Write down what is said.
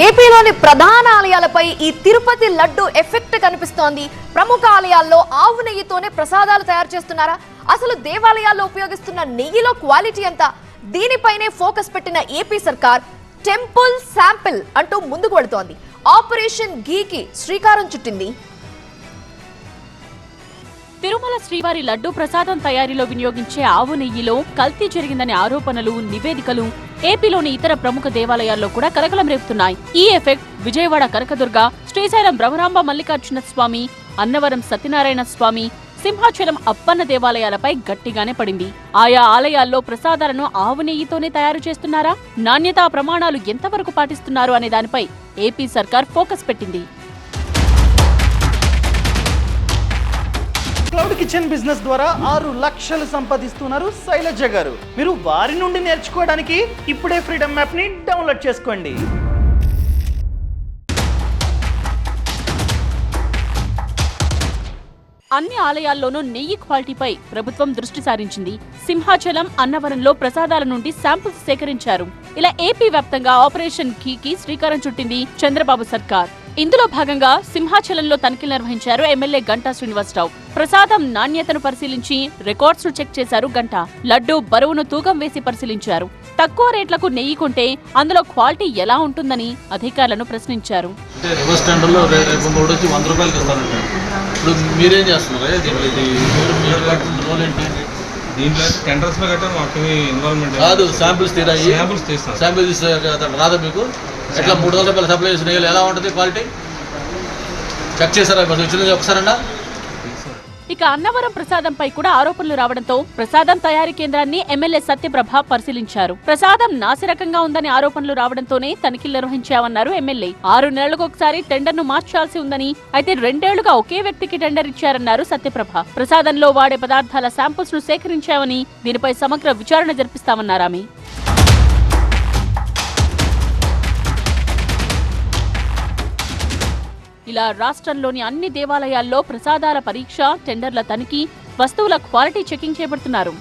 ఏపీలోని ప్రధాన ఆలయాలపై ఈ తిరుపతి లడ్డు ఎఫెక్ట్ కనిపిస్తోంది. ప్రముఖ ఆలయాల్లో ఆవు నెయ్యితోనే ప్రసాదాలు తయారు చేస్తున్నారా? అసలు దేవాలయాల్లో ఉపయోగిస్తున్న నెయ్యిలో క్వాలిటీ ఎంత? దీనిపైనే ఫోకస్ పెట్టిన ఏపీ సర్కార్ టెంపుల్ శాంపిల్ అంటూ ముందుకు వెళుతోంది. ఆపరేషన్ గీకి శ్రీకారం చుట్టింది. తిరుమల శ్రీవారి లడ్డూ ప్రసాదం తయారీలో వినియోగించే ఆవు నెయ్యిలో కల్తీ జరిగిందనే ఆరోపణలు నివేదికలు ఏపీలోని ఇతర ప్రముఖ దేవాలయాల్లో కూడా కలకలం రేపుతున్నాయి ఈ ఎఫెక్ట్ విజయవాడ కనకదుర్గ శ్రీశైలం భ్రమరాంబ మల్లికార్జున స్వామి అన్నవరం సత్యనారాయణ స్వామి సింహాచలం అప్పన్న దేవాలయాలపై గట్టిగానే పడింది. ఆయా ఆలయాల్లో ప్రసాదాలను ఆవు నెయ్యితోనే తయారు చేస్తున్నారా? నాణ్యతా ప్రమాణాలు ఎంతవరకు పాటిస్తున్నారు అనే దానిపై ఏపీ సర్కార్ ఫోకస్ పెట్టింది. క్లౌడ్ కిచెన్ బిజినెస్ ద్వారా ఆరు లక్షలు సంపాదిస్తున్నారు శైలజ గారు. మీరు వారి నుండి నేర్చుకోవడానికి ఇప్పుడే ఫ్రీడమ్ యాప్ని డౌన్లోడ్ చేసుకోండి. అన్ని ఆలయాల్లోనూ నెయ్యి క్వాలిటీపై ప్రభుత్వం దృష్టి సారించింది. సింహాచలం అన్నవరంలో ప్రసాదాల నుండి శాంపుల్స్ సేకరించారు. ఇలా ఏపీ వ్యాప్తంగా ఆపరేషన్ ఘీకి శ్రీకారం చుట్టింది చంద్రబాబు సర్కార్. ఇందులో భాగంగా సింహాచలంలో తనిఖీలు నిర్వహించారు ఎమ్మెల్యే గంటా శ్రీనివాసరావు. ప్రసాదం నాణ్యతను పరిశీలించి రికార్డ్స్ను చెక్ చేశారు గంటా. లడ్డు బరువును తూకం వేసి పరిశీలించారు. తక్కువ రేట్లకు నెయ్యి కొంటే అందులో క్వాలిటీ ఎలా ఉంటుందని అధికారులను ప్రశ్నించారు. దీంట్లో టెండర్స్లో ఇన్వాల్వ్మెంట్ కాదు శాంపిల్స్ శాంపిల్స్ తీస్తాం రాదా మీకు? ఎట్లా మూడు వందల రూపాయలు సప్లై చేసిన ఎలా ఉంటుంది? క్వాలిటీ? చెక్ చేశారా? వచ్చినది ఒకసారన్నా ఇక అన్నవరం ప్రసాదంపై కూడా ఆరోపణలు రావడంతో ప్రసాదం తయారీ కేంద్రాన్ని ఎమ్మెల్యే సత్యప్రభ పరిశీలించారు. ప్రసాదం నాసిరకంగా ఉందని ఆరోపణలు రావడంతోనే తనిఖీలు నిర్వహించామన్నారు ఎమ్మెల్యే. ఆరు నెలలకు ఒకసారి టెండర్ను మార్చాల్సి ఉందని అయితే రెండేళ్ళుగా ఒకే వ్యక్తికి టెండర్ ఇచ్చారన్నారు సత్యప్రభ. ప్రసాదంలో వాడే పదార్థాల శాంపుల్స్ను సేకరించామని దీనిపై సమగ్ర విచారణ జరిపిస్తామన్నారు ఆమె. ఇలా రాష్ట్రంలోని అన్ని దేవాలయాల్లో ప్రసాదాల పరీక్ష టెండర్ల తనిఖీ వస్తువుల క్వాలిటీ చెకింగ్ చేపడుతున్నారు.